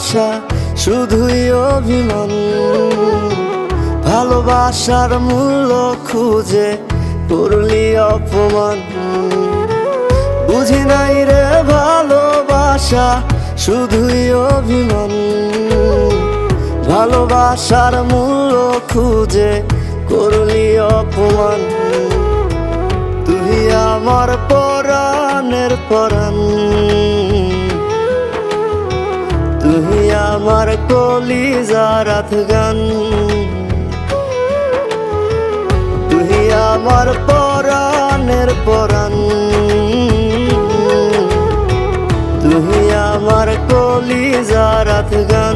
ভালোবাসা, শুধুই অভিমান। ভালোবাসার মূল্য খুঁজে করলি অপমান। বুঝি নাই রে ভালোবাসা, শুধুই অভিমান। ভালোবাসার মূল্য খুঁজে করলি অপমান। আমার কলিজার গান। তুই আমার পরাণের পরাণ। তুই আমার কলিজার গান।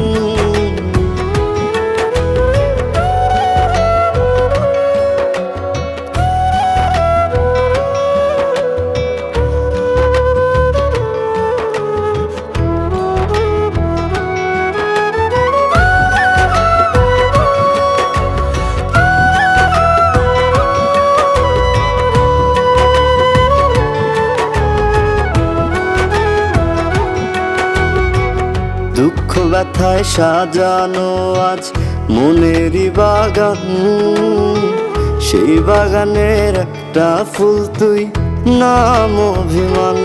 দুঃখ ব্যথায় সাজানো আজ মনেরই বাগান। সেই বাগানের একটা ফুল তুই নাম অভিমান।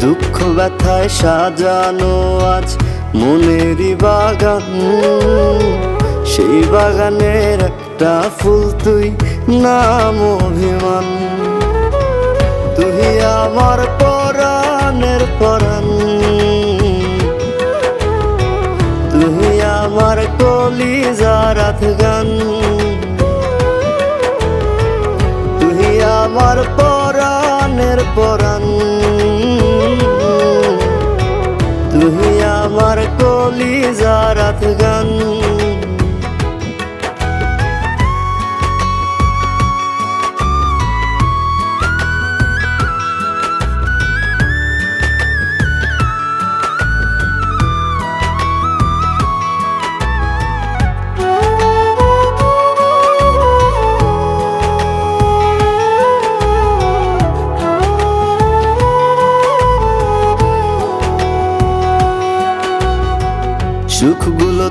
দুঃখ ব্যথায় সাজানো আজ মনেরই বাগান। সেই বাগানের একটা ফুল তুই নাম অভিমান। তুই আমার কলিজার গান। তুই আমার পরাণের পরাণ। তুই আমার কলিজার গান।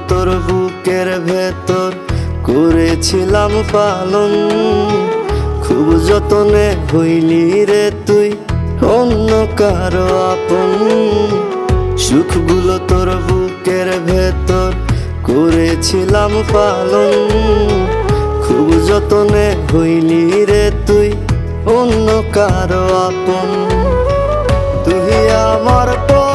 তোর বুকের ভেতর করেছিলাম পালন। খুব যতনে হইলি রে তুই, অন্য কারও আপন। সুখগুলো তোর বুকের ভেতর করেছিলাম পালন। খুব যতনে হইলি রে তুই, অন্য কারও আপন। তুই আমার পরাণের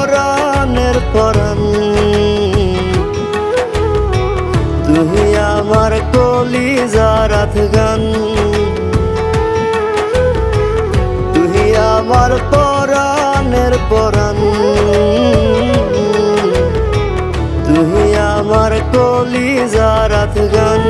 তুই আমার কলিজার গান তুমি আমার পরাণের পরাণ। তুমি আমার কলিজার গান